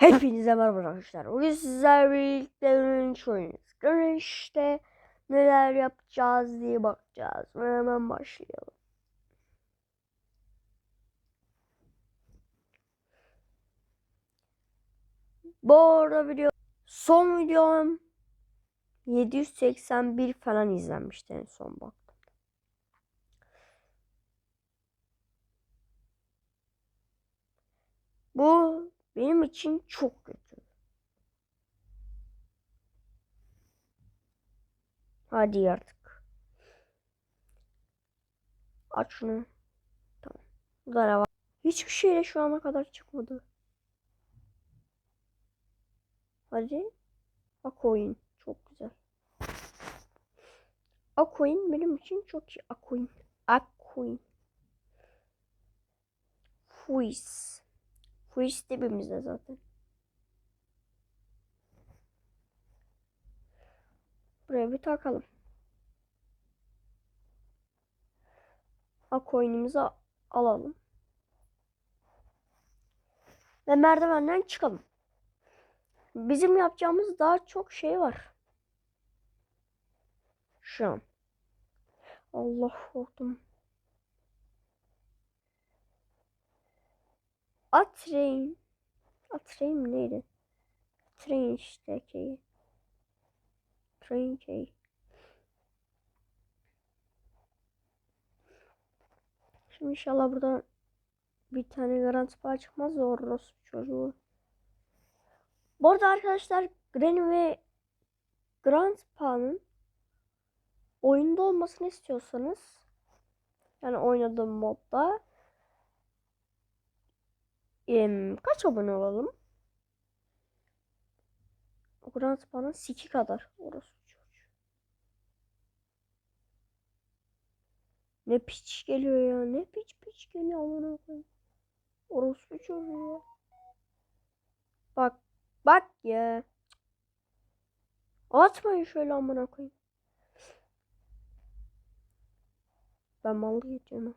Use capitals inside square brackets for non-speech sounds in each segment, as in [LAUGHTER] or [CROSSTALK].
Hepinize merhaba arkadaşlar. Bugün sizlerle birlikte Grinch oynuyoruz. Grinch'te neler yapacağız diye bakacağız. Ve hemen başlayalım. Bu arada video son videom 781 falan izlenmişti en son baktım. Bu benim için çok kötü. Hadi artık. Aç şunu. Tamam. Ne var? Hiçbir şeyle şu ana kadar çıkmadı. Hadi. Aquin. Çok güzel. Aquin benim için çok iyi. Aquin. Aquin. Fuis dibimizde zaten. Buraya bir takalım. Aquin'imizi alalım. Ve merdivenden çıkalım. Bizim yapacağımız daha çok şey var. Şu an. Allah korktum. Atrein. Atrein neydi? Train işte ki. Train şey. Şimdi inşallah burada bir tane garanti bağ çıkmaz da orası çocuğu. Bu arada arkadaşlar Granny ve Grandpa'nın oyunda olmasını istiyorsanız yani oynadığım modda em, kaç abone olalım? Grandpa'nın siki kadar orası çocuğu. Ne piç geliyor ya ne piç piç geliyor amına koyayım. Orospu çocuğu ya. Bak bak ya. Atmayın şöyle amına koyayım. Ben mal geçiyorum.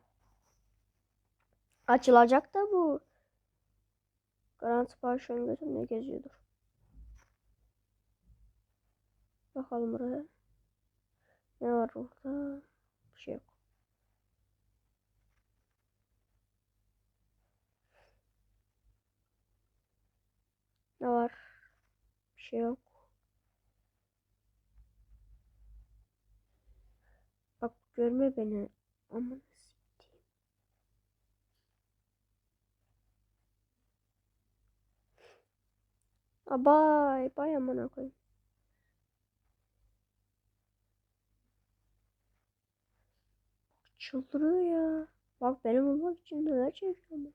Açılacak da bu. Garanti parşön götümle geziyordur. Bakalım buraya. Ne var orada? Bir şey yok. Ne var? Bir şey yok. Bak görme beni. Aman Aa, Bay amına koyayım. Çıldırıyor ya. Bak benim olmak için neler çekiyorum.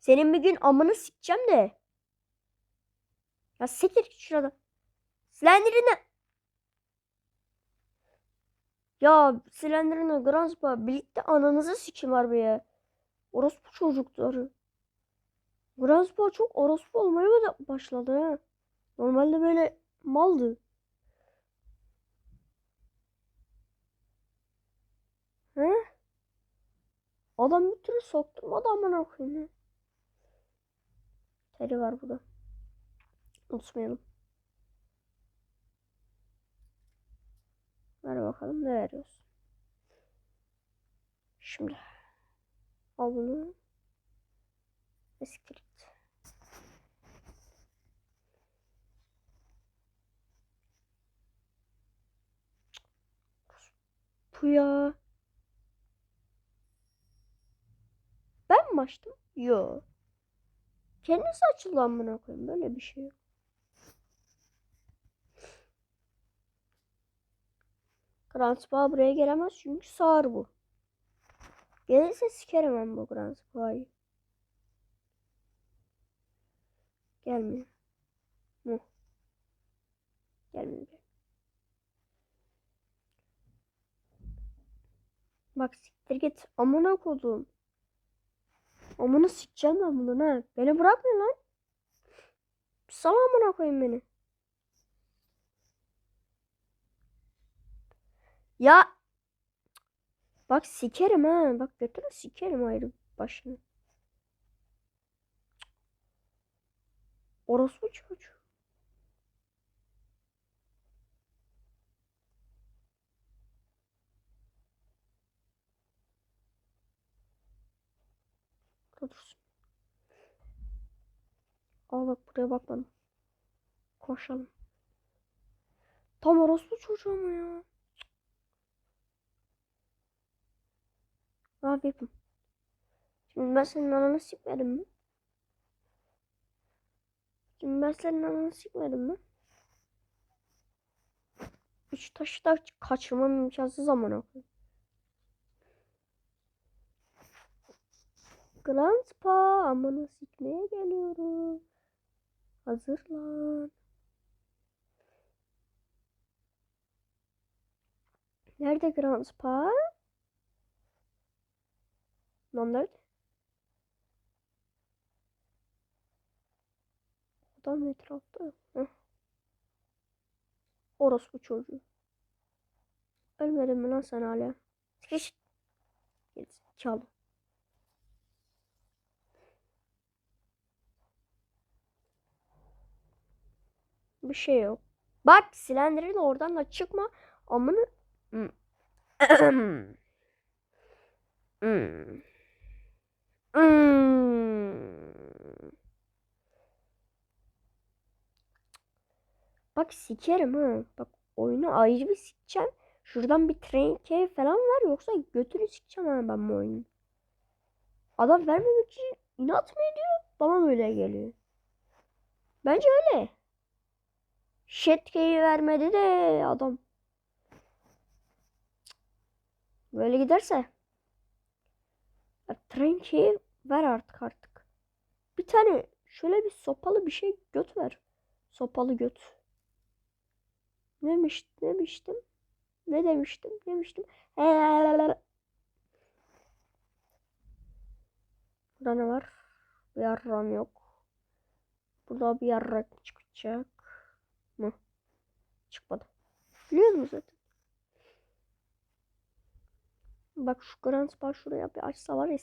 Senin bir gün amını sikeceğim de. Ya siktir git şurada. Slender'ını. Ya Slender'ını Granspa birlikte ananızı sikim var be ya. Orospu çocukları. Granspa çok orospu olmaya başladı ha. Normalde böyle maldı. He? Adam bir türlü sokturmadı amına koyayım ya. Teri var burada. Unutmayalım. Ver bakalım ne veriyoruz. Şimdi. Al bunu. Eskrit. Bu ya. Ben mi açtım? Yok. Kendisi açıldı amına koyayım. Böyle bir şey yok. Grandpa buraya gelemez çünkü sağır bu. Gelirse sikerim ben bu Grandpa'yı. Gelmiyor. Mu. Gelmiyor. Bak siktir git. Amına kodum. Amına sikeceğim ben bunu ha. Beni bırakmıyor lan. Sal amına koyayım beni. Ya. Bak sikerim ha. Bak götüne sikerim ayrı başını. Orası mı çocuğu? Dursun. Aa bak buraya bakmadım. Koşalım. Tam orası mı çocuğu mu ya? Yapayım? Şimdi ben senin ananı sikmedim mi? Şimdi ben senin ananı sikmedim mi? Üç taşı da kaçırmam imkansız amına koyayım. Grandpa amına sikmeye geliyorum. Hazırlan. Nerede Grandpa? Lan? Adam etrafta. Heh. Orospu çocuğu. Ölmedin mi lan sen hala? Sıkış. Gerizekalı. Bir şey yok. Bak silendirin oradan da çıkma. Amını. [CLEARS THROAT] Hmm. Hmm. Hmm. Bak sikerim ha. Bak oyunu ayrı bir sikeceğim. Şuradan bir train key falan ver yoksa götünü sikeceğim ha ben bu oyunu. Adam vermemek için inat mı ediyor? Bana mı öyle geliyor? Bence öyle. Shit key'i vermedi de adam. Böyle giderse. Key'i ver artık artık. Bir tane şöyle bir sopalı bir şey göt ver. Sopalı göt. Demiş, demiştim. Ne demiştim? Demiştim. Burada ne var? Bir yarram yok. Burada bir yarrak çıkacak mı? Çıkmadı. Biliyor musun zaten? Bak şu Grand Spa şuraya bir açsa var ya.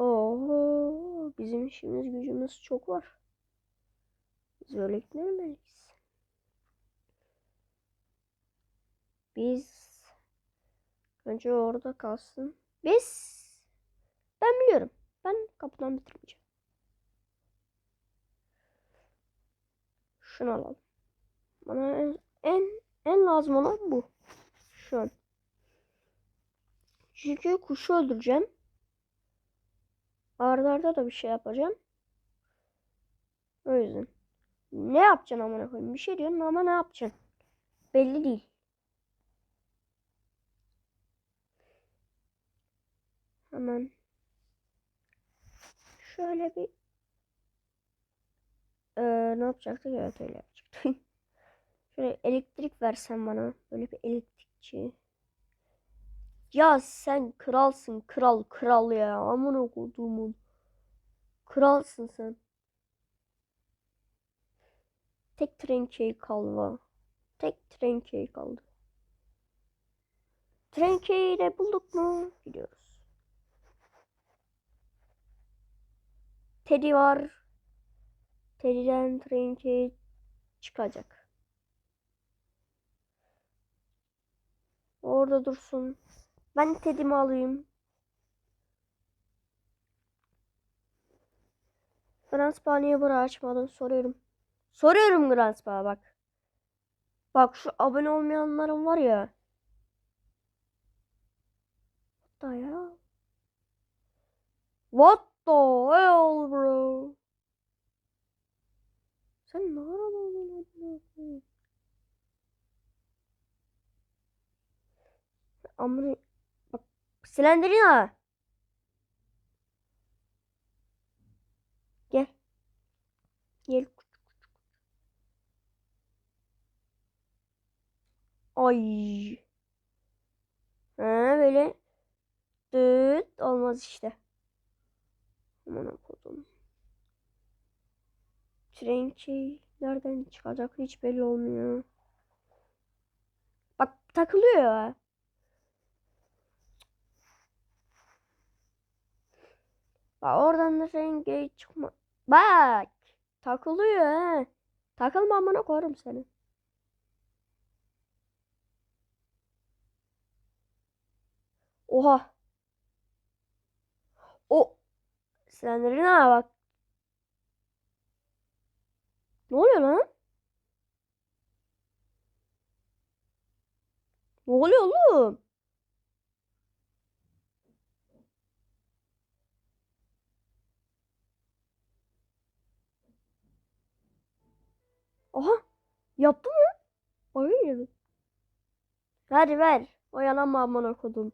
Oho, bizim işimiz gücümüz çok var. Biz öyle gitmemeliyiz. Biz önce orada kalsın. Biz ben biliyorum. Ben kapıdan bitirmeyeceğim. Şunu alalım. Bana en en, en lazım olan bu. Şu an. Çünkü kuşu öldüreceğim. Arda arda da bir şey yapacağım. O yüzden. Ne yapacaksın amına koyayım? Bir şey diyorsun ama ne yapacaksın? Belli değil. Hemen şöyle bir ee, ne yapacaktık? Evet öyle yapacaktık. [LAUGHS] şöyle elektrik versen bana. Böyle bir elektrikçi. Ya sen kralsın kral kral ya. Amına koduğumun. Kralsın sen. Tek trenkey kaldı. Tek trenkey kaldı. Trenkeyi de bulduk mu? Gidiyoruz. Teddy var. Teddy'den trenkey çıkacak. Orada dursun. Ben Teddy'mi alayım. Granspa niye burayı açmadın soruyorum. Soruyorum Granspa bak. Bak şu abone olmayanların var ya. What the ya? What the hell bro? Sen ne ara oldun? Amına bak Slenderina. Gel. Gel. Ay. Ha böyle düt olmaz işte. Aman kodum. Trenki nereden çıkacak hiç belli olmuyor. Bak takılıyor Bak oradan da rengi çıkma. Bak. Takılıyor he. Takılma amına koyarım seni. Oha. O. Slenderine bak. Ne oluyor lan? Ne oluyor oğlum? Aha. Yaptı mı? Hayır. Ver ver. Oyalanma amına kodum.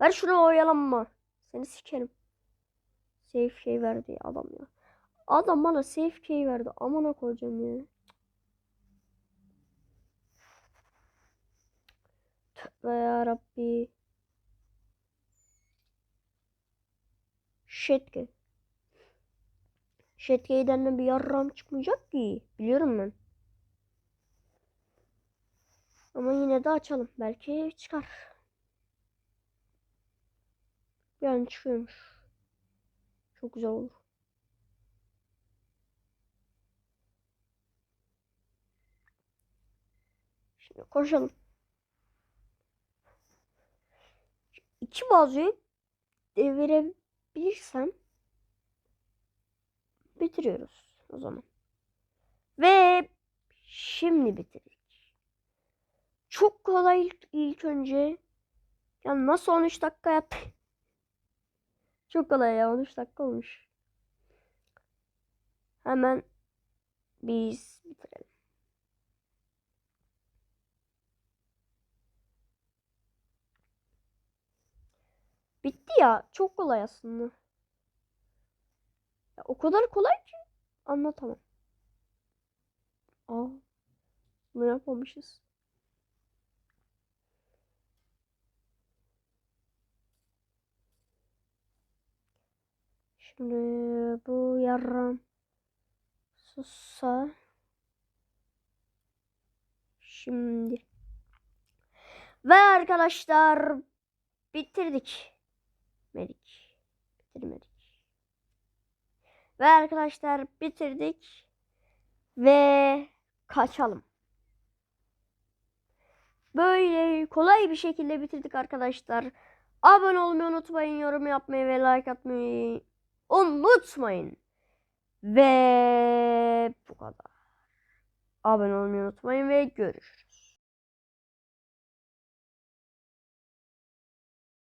Ver şunu oyalanma. Seni sikerim. Safe şey verdi adam ya. Adam bana safe key verdi. Amına koyacağım ya. Tövbe yarabbi. Shitke. Shitke'den de bir yarram çıkmayacak ki. Biliyorum ben. Ama yine de açalım. Belki çıkar. Yani çıkıyormuş. Çok güzel olur. Şimdi koşalım. İki bazuyu devirebilirsem bitiriyoruz o zaman. Ve şimdi bitirdik. Çok kolay ilk, ilk önce. Ya nasıl 13 dakika yaptı? Çok kolay ya 13 dakika olmuş. Hemen biz bitirelim. Bitti ya. Çok kolay aslında. Ya, o kadar kolay ki anlatamam. Aa, bunu yapmamışız. Şimdi bu yarram sussa. Şimdi. Ve arkadaşlar bitirdik. Medik. Bitirmedik. Ve arkadaşlar bitirdik. Ve kaçalım. Böyle kolay bir şekilde bitirdik arkadaşlar. Abone olmayı unutmayın, yorum yapmayı ve like atmayı unutmayın. Ve bu kadar. Abone olmayı unutmayın ve görüşürüz.